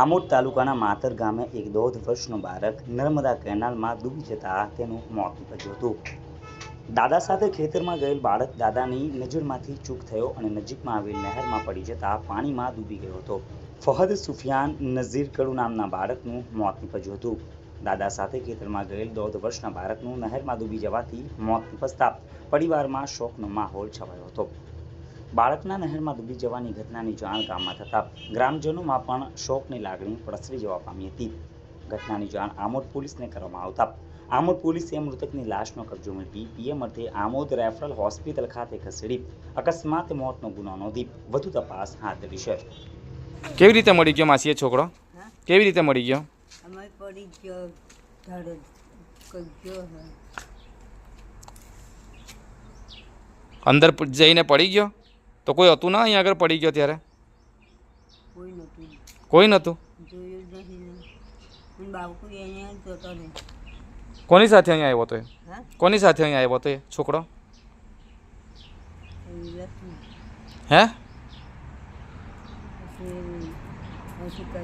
આમોદ તાલુકાના માતર ગામે એક દોઢ વર્ષનો બાળક નર્મદા કેનાલમાં ડૂબી જતા તેનું મોત નીપજ્યું હતું. દાદા સાથે ખેતરમાં ગયેલ બાળક દાદાની નજરમાંથી ચૂક થયો અને નજીકમાં આવેલ નહેરમાં પડી જતા પાણીમાં ડૂબી ગયો હતો. ફહદ સુફિયાન નઝીર કડુ નામના બાળકનું મોત નીપજ્યું હતું. દાદા સાથે ખેતરમાં ગયેલ દોઢ વર્ષના બાળકનું નહેરમાં ડૂબી જવાથી મોત નીપજતા પરિવારમાં શોકનો માહોલ છવાયો હતો. બાળકના નહેરમાં ડૂબી જવાની ઘટનાની જાણ ગામમાં થતાં ગ્રામજનોમાં પણ શોકની લાગણી પ્રસરી જવા પામી હતી. ઘટનાની જાણ આમોદ પોલીસને કરવામાં આવતા. આમોદ પોલીસે મૃતકની લાશનો કબજો મેળવી પીએમ અર્થે આમોદ રેફરલ હોસ્પિટલ ખાતે ખસેડી અકસ્માત મોતનો ગુનો નોંધી વધુ તપાસ હાથ ધરી છે. કેવી રીતે મળી ગયો માસીએ છોકરો? કેવી રીતે મળી ગયો? અમે પડી ગયો ધડ અંદર જઈને પડી ગયો? તો કોઈ હતું ના અહીંયા આગળ પડી ગયો ત્યારે? કોઈ નહોતું. કોની સાથે અહીંયા આવ્યો હતો એ? કોની સાથે અહીંયા આવ્યો હતો એ છોકરો? હે? પછી કહે?